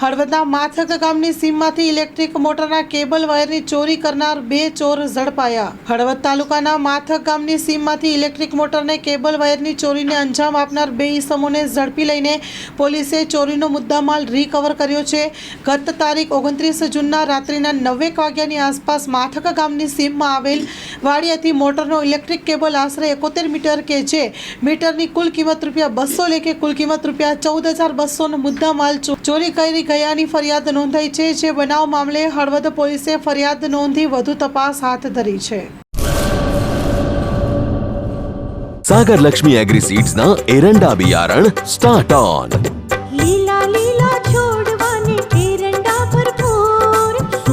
હળવદના માથક ગામની સીમમાંથી ઇલેક્ટ્રિક મોટરના કેબલ વાયરની ચોરી કરનાર બે ચોર ઝડપાયા. હળવદ તાલુકાના માથક ગામની સીમમાંથી ઇલેક્ટ્રિક મોટરને કેબલ વાયરની ચોરીને અંજામ આપનાર બે ઈસમોને ઝડપી લઈને પોલીસે ચોરીનો મુદ્દામાલ રિકવર કર્યો છે. ગત તારીખ ઓગણત્રીસ જૂનના રાત્રિના નવેક વાગ્યાની આસપાસ માથક ગામની સીમમાં આવેલ વાડિયાથી મોટરનો ઇલેક્ટ્રિક કેબલ આશરે એકોતેર મીટર કે જે મીટરની કુલ કિંમત રૂપિયા બસો લેખે કુલ કિંમત રૂપિયા ચૌદ હજાર બસોનો મુદ્દા માલ ચોરી કરી ગયાની ફરિયાદ નોંધાઈ છે. જે બનાવ મામલે હળવદ પોલીસે ફરિયાદ નોંધી વધુ તપાસ હાથ ધરી છે. સાગર લક્ષ્મી એગ્રી સીડ્સના એરંડા બિયારણ સ્ટાર્ટ ઓન.